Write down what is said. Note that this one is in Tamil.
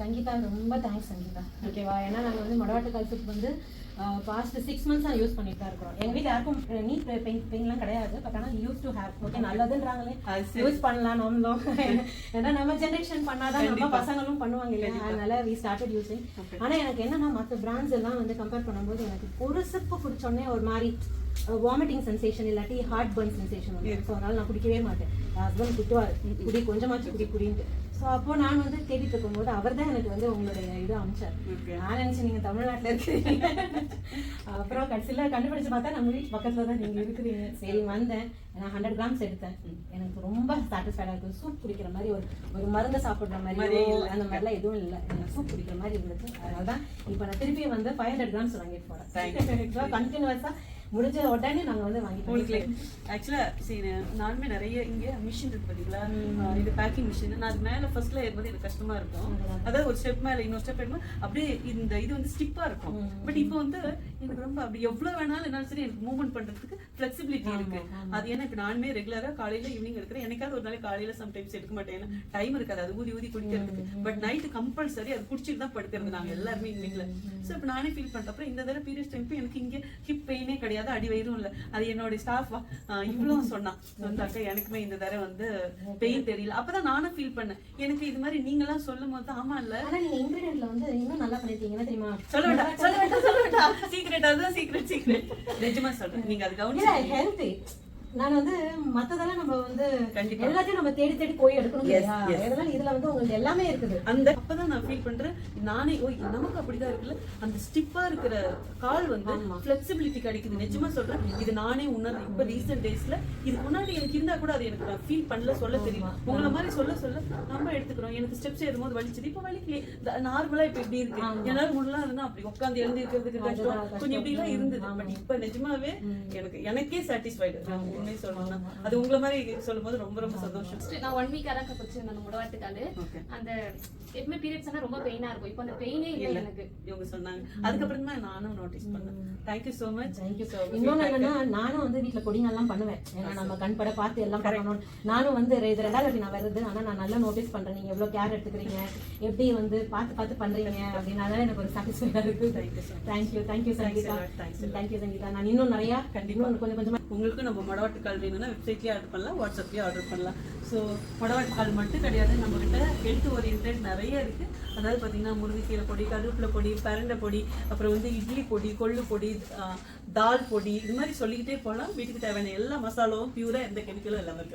சங்கீதா ரொம்ப தேங்க்ஸ் சங்கீதா. ஓகேவா ஏன்னா நாங்கள் வந்து மடவாட்டு கால்சுக்கு வந்து பாஸ்ட் சிக்ஸ் மந்த்ஸாக யூஸ் பண்ணிட்டு தான் இருக்கிறோம். எங்கள் வீட்டில் யாருக்கும் நீட் பெயின் பெயின்லாம் கிடையாது. பட் ஆனால் யூஸ் டு ஹேவ் ஓகே நல்லதுன்றாங்களே. யூஸ் பண்ணலாம் நம்மளும் ஏன்னா நம்ம ஜென்ரேஷன் பண்ணாதான் நம்ம பசங்களும் பண்ணுவாங்க இல்லையா? அதனால வி ஸ்டார்டட் Okay. ஆனால் எனக்கு என்னன்னா மற்ற பிராண்ட்ஸ் எல்லாம் வந்து கம்பேர் பண்ணும்போது எனக்கு ஒரு சிப்பு குடிச்சோடனே ஒரு மாதிரி வாமிட்டிங் சென்சேஷன் இல்லாட்டி ஹார்ட் பர்ன் சென்சேஷன் வந்து ஸோ அதனால நான் குடிக்கவே மாட்டேன். ஹஸ்பண்ட் குட்டுவார் குடி கொஞ்சமாச்சும் குடி குடின்ட்டு. ஸோ அப்போ நான் வந்து தேடிட்டு இருக்கும்போது அவர் தான் எனக்கு வந்து உங்களுடைய இது அமைச்சார். நான் நினைச்சேன் நீங்க தமிழ்நாட்டுல இருக்கிறீங்க அப்புறம் கடைசியில கண்டுபிடிச்சு பார்த்தா நம்ம வீட்டு பக்கத்துல தான் நீங்க இருக்கிறீங்க. சரி வந்தேன். நான் ஹண்ட்ரட் கிராம்ஸ் எடுத்தேன். எனக்கு ரொம்ப சாட்டிஸ்ஃபைடா இருக்கு. சூப் குடிக்கிற மாதிரி ஒரு ஒரு மருந்து சாப்பிடுற மாதிரி. அந்த மாதிரிலாம் எதுவும் இல்லை. எனக்கு சூப் குடிக்கிற மாதிரி இருந்துச்சு அதனால தான் இப்போ நான் திருப்பி வந்து ஃபைவ் ஹண்ட்ரட் கிராம்ஸ் வாங்கிட்டு போறேன். கண்டினியூஸா முடிஞ்ச உடனே நாங்க வந்து வாங்கிட்டு உங்களுக்கு. ஆக்சுவலா சரி நானுமே நிறைய இங்க மிஷின் இருக்கு பாத்தீங்களா? ஆஹ் இது பேக்கிங் மிஷின் நான் அது மேல ஃபர்ஸ்ட்ல ஏறும்போது எனக்கு கஷ்டமா இருக்கும். அதாவது ஒரு ஸ்டெப் மேல இன்னொரு ஸ்டெப் ஏறும்போது அப்படியே இந்த இது வந்து ஸ்டிப்பா இருக்கும். பட் இப்போ வந்து எனக்கு ரொம்ப அப்படி எவ்வளவு வேணாலும் என்னாலும் சரி எனக்கு மூவ்மெண்ட் பண்றதுக்கு ஃபிளெக்சிபிலிட்டி இருக்கு. அது ஏன்னா இப்ப நானுமே ரெகுலரா காலையில ஈவினிங் எடுக்கிறேன். எனக்காவது ஒரு நாளைக்கு காலையில சம்டைம்ஸ் எடுக்க மாட்டேன். ஏன்னா டைம் இருக்காது. அது ஊதி ஊதி குடிக்கிறதுக்கு. பட் நைட்டு கம்பல்சரி அது குடிச்சிட்டு தான் படுக்கிறது நாங்க எல்லாருமே வீட்டுல சோ இப்ப நானே ஃபீல் அப்புறம் இந்த தடவை பீரியட்ஸ் டைம் எனக்கு இங்க ஹிப் பெயினே கிடையாது. அடி வயிறும் இல்ல. அது என்னோட ஸ்டாஃப் இவ்வளவு சொன்னான். வந்து அக்கா எனக்குமே இந்த தடவை வந்து பெயின் தெரியல. அப்பதான் நானும் ஃபீல் பண்ணேன். எனக்கு இது மாதிரி நீங்க எல்லாம் சொல்லும் போது ஆமா இல்ல? ஆனா நீங்க இன்கிரீடியன்ட்ல வந்து இன்னும் நல்லா பண்ணிருக்கீங்க தெரியுமா? சொல்ல வேண்டாம் சொல்ல வேண்டாம் சொல்ல வேண்டாம். சீக்ரெட் அதுதான் சீக்ரெட் சீக்ரெட் நிஜமா சொல்றேன். நீங்க அது கவனிச்சு ஹெல்த்தி நான் வந்து மத்ததெல்லாம் நம்ம வந்து கண்டிப்பா. எல்லாத்தையும் நம்ம தேடி தேடி போய் எடுக்கணும். இதெல்லாம் இதுல வந்து உங்களுக்கு எல்லாமே இருக்குது. அந்த அப்பதான் நான் ஃபீல் பண்றேன். நானே ஓ நமக்கு அப்படிதான் இருக்குல்ல? அந்த ஸ்டிப்பா இருக்கிற கால் வந்து ஃபிளெக்சிபிலிட்டி கிடைக்குது. நிஜமா சொல்றேன். இது நானே உணர்றேன். இப்ப ரீசெண்ட் டேஸ்ல இது முன்னாடி எனக்கு இருந்தா கூட அது எனக்கு நான் ஃபீல் பண்ணல சொல்ல தெரியும். உங்களை மாதிரி சொல்ல சொல்ல நம்ம எடுத்துக்கிறோம். எனக்கு ஸ்டெப்ஸ் ஏறும்போது வலிச்சது. இப்ப வலிக்கலையே. நார்மலா இப்ப இப்படி இருக்கு. என்னால முடியல இருந்தா அப்படி உட்காந்து எழுந்து இருக்கிறதுக்கு கஷ்டம். கொஞ்சம் இப்படி எல்லாம் இருந்தது பட் இப்ப நிஜமாவே எனக்கு எனக்கே சாட்டிஸ்ஃபைடு உண்மையை சொல்லணும்னா அது உங்களை மாதிரி சொல்லும் போது ரொம்ப ரொம்ப சந்தோஷம். நான் ஒன் வீக்கா தான் வச்சிருந்தேன் அந்த முடவாட்டுக்காலு Okay. அந்த எப்பவுமே பீரியட்ஸ் ஆனா ரொம்ப பெயினா இருக்கும். இப்போ அந்த பெயினே இல்லை எனக்கு. இவங்க சொன்னாங்க. அதுக்கப்புறம் தான் நானும் நோட்டீஸ் பண்ணேன். தேங்க்யூ சோ மச் தேங்க்யூ இன்னொன்னு என்னன்னா நானும் வந்து வீட்ல கொடிங்கெல்லாம் பண்ணுவேன். ஏன்னா நம்ம கண் பட பார்த்து எல்லாம் பண்ணணும். நானும் வந்து இது ரெண்டாவது வாட்டி நான் வருது ஆனா நான் நல்லா நோட்டீஸ் பண்றேன். நீங்க எவ்வளவு கேர் எடுத்துக்கிறீங்க? எப்படி வந்து பார்த்து பார்த்து பண்றீங்க? அப்படின்னு அதான் எனக்கு ஒரு சாட்டிஸ்ஃபைடா இருக்கு. Thank you thank you Sangeetha. Thanks thank you Sangeetha. நான் இன்னும் நிறைய கண்டிப்பா. கொஞ்சம் கொஞ்சமா உங்களுக்கு நம்ம மொடவாட்டு கால் வேணும்னா வெப்சைட்லேயே ஆர்டர் பண்ணலாம் வாட்ஸ்அப்லேயே ஆர்டர் பண்ணலாம். ஸோ மொடவாட்டு கால் மட்டும் கிடையாது. நம்மக்கிட்ட ஹெல்த் ஓரியன்ட் நிறைய இருக்குது அதாவது பார்த்திங்கன்னா முருங்கைக்கீரை பொடி கருவேப்பிலை பொடி பரண்டை பொடி அப்புறம் வந்து இட்லி பொடி கொள்ளு பொடி தால் பொடி இது மாதிரி சொல்லிக்கிட்டே போகலாம். வீட்டுக்கு தேவையான எல்லா மசாலாவும் பியூராக எந்த கெமிக்கலும் இல்லாமல் இருக்கும்.